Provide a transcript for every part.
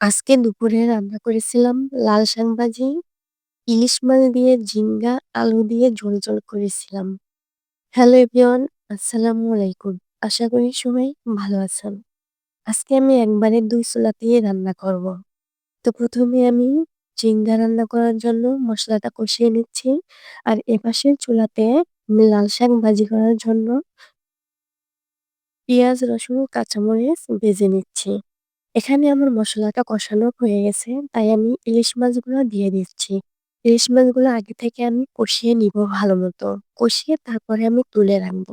আজকে দুপুরে রান্না করেছিলাম লাল শাক ভাজি, ইলিশ মাছ দিয়ে ঝিঙ্গা, আলু দিয়ে ঝোল, ঝোল করেছিলাম। হ্যালো এভরিওয়ান, আসসালামু আলাইকুম। আশা করি সবাই ভালো আছেন। আজকে আমি একবারে দুই চুলাতেই রান্না করব। তো প্রথমে আমি ঝিঙ্গা রান্না করার জন্য মশলাটা কষিয়ে নিচ্ছি আর এপাশের চুলাতে আমি লাল শাক ভাজি করার জন্য পেঁয়াজ, রসুন, কাঁচামরিচ ভেজে নিচ্ছি। এখানে আমার মশলাটা কষানো হয়ে গেছে, তাই আমি ইলিশ মাছগুলো দিয়ে দিচ্ছি। ইলিশ মাছগুলো আগে থেকে আমি কষিয়ে নিব ভালো মতো কষিয়ে তারপরে আমি তুলে রাখব।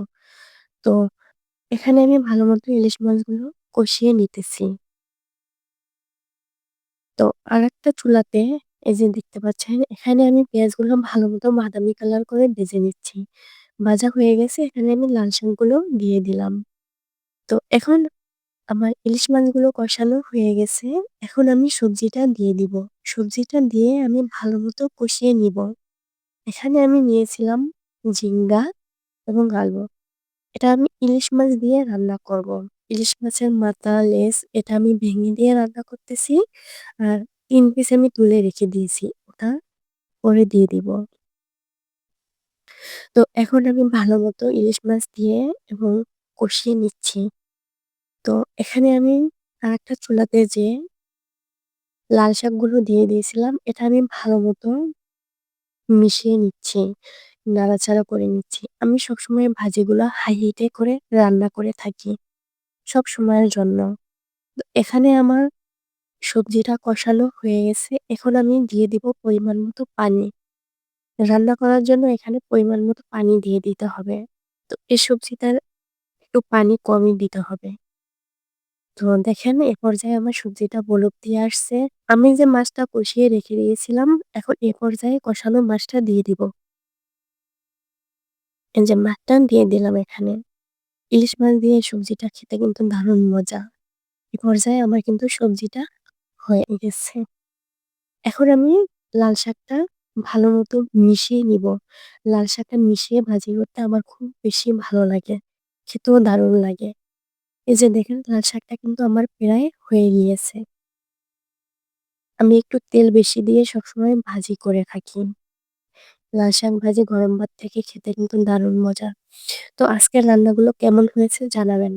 তো, এখানে আমি ভালো মতো ইলিশ মাছগুলো কষিয়ে নিতেছি। তো আর একটা চুলাতে এই যে দেখতে পাচ্ছেন, এখানে আমি পেঁয়াজগুলো ভালো মতো বাদামি কালার করে ভেজে নিচ্ছি। ভাজা হয়ে গেছে, এখানে আমি লাল শাকগুলো দিয়ে দিলাম। তো, এখন আমার ইলিশ মাছগুলো কষানো হয়ে গেছে। এখন আমি সবজিটা দিয়ে দিব। সবজিটা দিয়ে আমি ভালো মতো কষিয়ে নিব। এখানে আমি নিয়েছিলাম ঝিঙ্গা এবং আলু। এটা আমি ইলিশ মাছ দিয়ে রান্না করব। ইলিশ মাছের মাথা লেস এটা আমি ভেঙে দিয়ে রান্না করতেছি। আর তিন পিস আমি তুলে রেখে দিয়েছি। ওটা পরে দিয়ে দিব। তো এখন আমি ভালো মতো ইলিশ মাছ দিয়ে এবং কষিয়ে নিচ্ছি। তো এখানে আমি আরেকটা চুলাতে যে লাল শাকগুলো দিয়ে দিয়েছিলাম, এটা আমি ভালো মতো মিশিয়ে নিচ্ছি, নাড়াচাড়া করে নিচ্ছি। আমি সবসময় ভাজিগুলো হাই হিটে করে রান্না করে থাকি সব সময়ের জন্য। তো এখানে আমার সবজিটা কষানো হয়ে গেছে, এখন আমি দিয়ে দিব পরিমাণ মতো পানি। রান্না করার জন্য এখানে পরিমাণ মতো পানি দিয়ে দিতে হবে। তো এই সবজিটার একটু পানি কমই দিতে হবে। তো দেখেন, এ পর্যায়ে আমার সবজিটা বলক দিয়ে আসছে। আমি যে মাছটা কষিয়ে রেখে দিয়েছিলাম, এখন এ পর্যায়ে কষানো মাছটা দিয়ে দিব। এই যে মাছটা দিয়ে দিলাম এখানে। ইলিশ মাছ দিয়ে সবজিটা খেতে কিন্তু দারুণ মজা। এ পর্যায়ে আমার কিন্তু সবজিটা হয়ে গেছে। এখন আমি লাল শাকটা ভালো মতো মিশিয়ে নিব। লাল শাকটা মিশিয়ে ভাজি করতে আমার খুব বেশি ভালো লাগে। খেতেও দারুণ লাগে। এই যে দেখেন, লাল শাকটা কিন্তু আমার প্রায় হয়ে গিয়েছে। আমি একটু তেল বেশি দিয়ে সবসময় ভাজি করে থাকি। লাল শাক ভাজি গরম ভাত থেকে খেতে কিন্তু দারুণ মজা। তো আজকের রান্নাগুলো কেমন হয়েছে জানাবেন।